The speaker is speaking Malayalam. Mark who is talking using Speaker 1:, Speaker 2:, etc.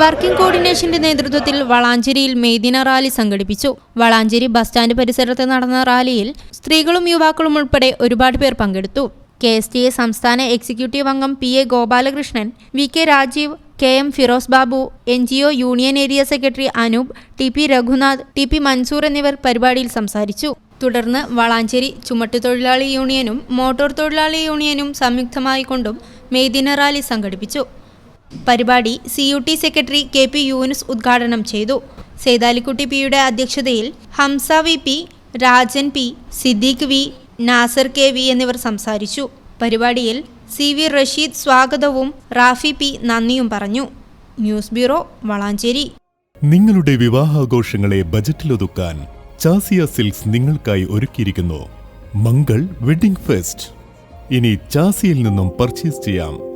Speaker 1: വർക്കിംഗ് കോർഡിനേഷന്റെ നേതൃത്വത്തിൽ വളാഞ്ചേരിയിൽ മെയ്ദിന റാലി സംഘടിപ്പിച്ചു. വളാഞ്ചേരി ബസ് സ്റ്റാൻഡ് പരിസരത്ത് നടന്ന റാലിയിൽ സ്ത്രീകളും യുവാക്കളും ഉൾപ്പെടെ ഒരുപാട് പേർ പങ്കെടുത്തു. കെ എസ് ടി എ സംസ്ഥാന എക്സിക്യൂട്ടീവ് അംഗം P A Gopalakrishnan V K Rajeev K M Firoz Babu N G O union area secretary Anoop T P Raghunath T P Mansoor എന്നിവർ പരിപാടിയിൽ സംസാരിച്ചു. തുടർന്ന് വളാഞ്ചേരി ചുമട്ടുതൊഴിലാളി യൂണിയനും മോട്ടോർ തൊഴിലാളി യൂണിയനും സംയുക്തമായി കൊണ്ടും മെയ്ദിന റാലി സംഘടിപ്പിച്ചു. പരിപാടി C U T secretary K P Yunus ഉദ്ഘാടനം ചെയ്തു. സേതാലിക്കുട്ടി പിയുടെ അധ്യക്ഷതയിൽ Hamsa V P Rajan P Siddique V Nasar K V എന്നിവർ സംസാരിച്ചു. പരിപാടിയിൽ സി വി റഷീദ് സ്വാഗതവും റാഫി പി നന്ദിയും പറഞ്ഞു. News bureau Valanchery.
Speaker 2: നിങ്ങളുടെ വിവാഹാഘോഷങ്ങളെ ബജറ്റിലൊതുക്കാൻ ചാസിയ സിൽക്സ് നിങ്ങൾക്കായി ഒരുക്കിയിരിക്കുന്നു. Mangal wedding fest. ഇനി ചാസിയിൽ നിന്നും പർച്ചേസ് ചെയ്യാം.